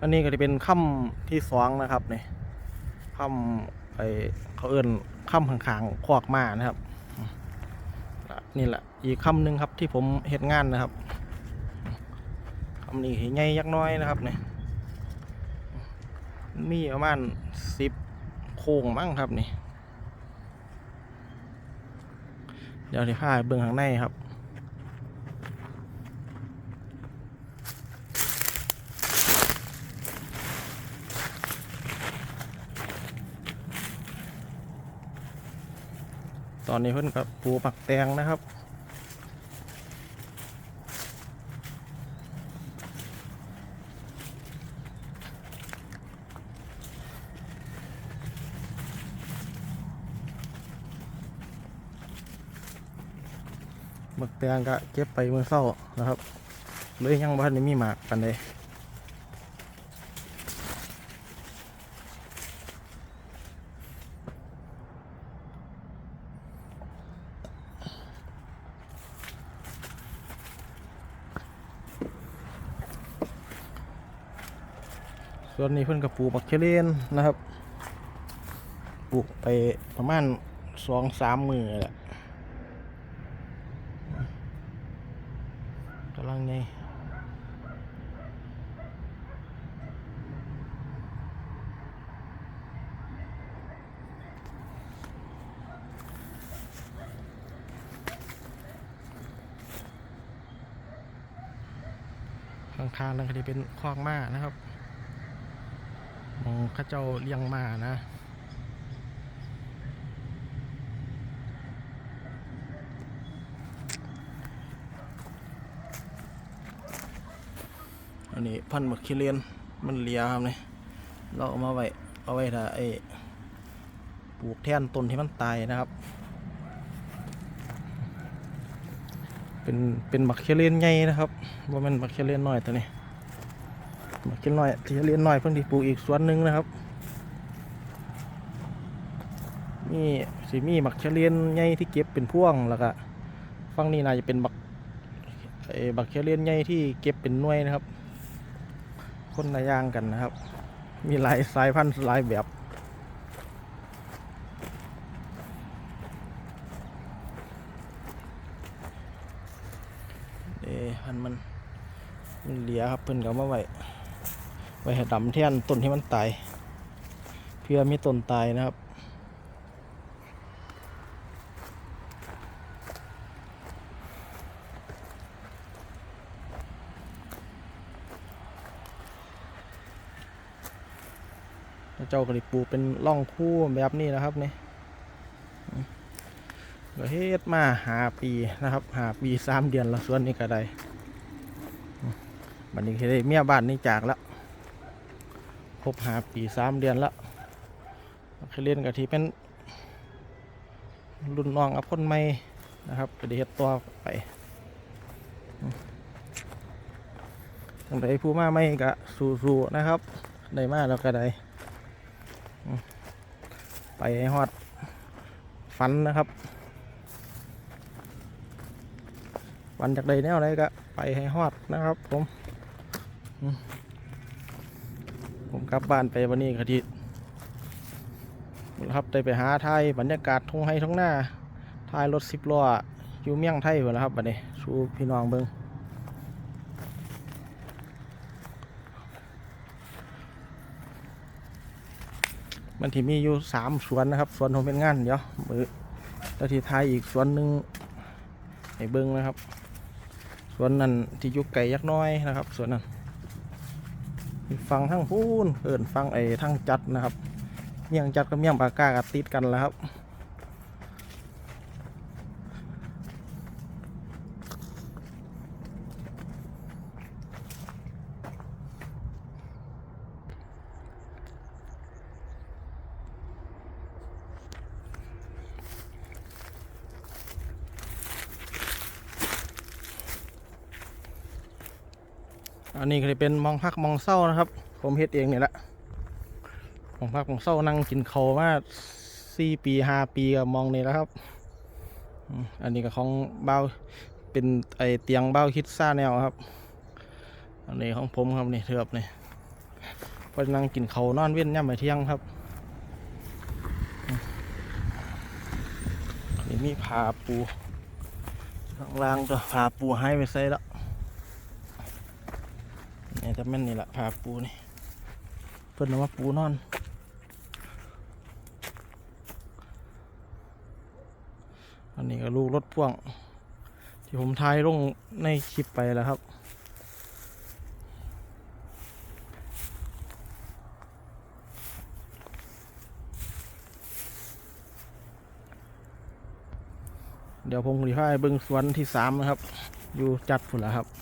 อันนี้ก็จะเป็นค่ำที่สองนะครับนี่ค่ำไอเขาเอิ้นค่ำข้างๆคอกมานะครับ นี่แหละอีกค่ำหนึ่งครับที่ผมเฮ็ดงานนะครับค่ำนี้ใหญ่ยักน้อยนะครับนี่มีประมาณสิบโค้งมั้งครับนี่ เดี๋ยวที่ผ้าเบื้องข้างในครับ ตอนนี้เพิ่นกับปูปักแตงนะครับ หมึกแตงก็เก็บไปเมื่อเช้านะครับเลยยังบ้านนี้มีหมากกันเลย ส่วนนี้เพิ่นกับปลูกบักเคเลนนะครับ ปลูกไปประมาณสองสามมือแหละกำลังไงข้างๆนั่นก็จะเป็นคลอกม้านะครับ มองข้าเจ้าเลี้ยงมานะอันนี้พันธุ์มะเขือเลียนมันเลียครับนี่เราเอามาไว้เอาไว้ถ้าไอ้ปลูกแท่นต้นที่มันตายนะครับ เป็นเป็นมะเขือเลียนใหญ่นะครับว่ามันมะเขือเลียนน้อยตัวนี้ มะเขือน้อยที่เลียนน้อยเพิ่งที่ปลูกอีกสวนหนึ่งนะครับมีสิมีมะเขือเลียนใหญ่ที่เก็บเป็นพ่วงแล้วก็ฝั่งนี้น่าจะเป็นบักไอ้บักเขือเลียนใหญ่ที่เก็บเป็นหน่วยนะครับ คนละย่างกันนะครับ มีหลายสายพันธุ์หลายแบบเอะพันมันมันเหลียครับเพิ่นก็เอามาไว้ ไว้ให้ดำแทนต้นที่มันตาย เพื่อมีต้นตายนะครับเจ้าก็ได้ปลูกเป็นร่องคู่แบบนี้นะครับนี่อืมก็เฮ็ดมาหาปีนะครับหาปีสามเดือนแล้วส่วนนี้ก็ได้บัดนี้ได้เมียบ้านนี่จากแล้ว ครบหาปีสามเดือนล้วเคยเรียนกับที่เป็นรุ่นน้องกับคนใหม่นะครับก็ได้เฮ็ดตัวไปอืมจังไดผู้มาไม่ก็สู้ๆนะครับได้มาแล้วก็ได้ไปให้ฮอดฟันนะครับฟันจากใดแนวไหนก็ไปให้ฮอดนะครับผมม ผมกลับบ้านไปวันนี้ก็ทีครับได้ไปหาไทยบรรยากาศทุ่งไห้ทุ่งหน้าทายรถสิบล้ออยู่เมี่ยงไทยหมดแล้วครับบัดนี้ชูพี่น้องเบิงมันที่มีอยู่สามสวนนะครับ สวนผมเป็นงานเดี๋ยวมือแล้วที่ท้ายอีกสวนหนึ่งให้เบิ้งนะครับ สวนนั้นที่ยุกไก่ยักน้อยนะครับ สวนนั้น ฟังทั้งพูนเอินฟังไอ้ทั้งจัดนะครับเมี่ยงจัดกับเมี่ยงปากกากับติดกันแล้วครับ อันนี้ก็จะเป็นมองพักมองเศร้านะครับ ผมเฮ็ดเองเนี่ยแหละมองพักมองเศร้านั่งกินเขาวมาสี่ปีห้าปีกับมองนี่แล้วครับ อันนี้ก็ของเบ้าเป็นไอเตียงเบ้าคิดซ่าแนวครับ อันนี้ของผมครับนี่เถือบนี่พอนั่งกินเขานอนเว้นย่ำไปเที่ยงครับนี่มีผาปูข้างล่างตัวผาปูให้ไปใส่แล้ว จะแม่นนี่แหละผาปูนี่เพิ่นเอาปูนอน อันนี้ก็ลูกรถพ่วง ที่ผมทายลงในคลิปไปแล้วครับเดี๋ยวผมจะพาไปเบิ้งสวนที่สามนะครับ อยู่จัดพุ่นและครับ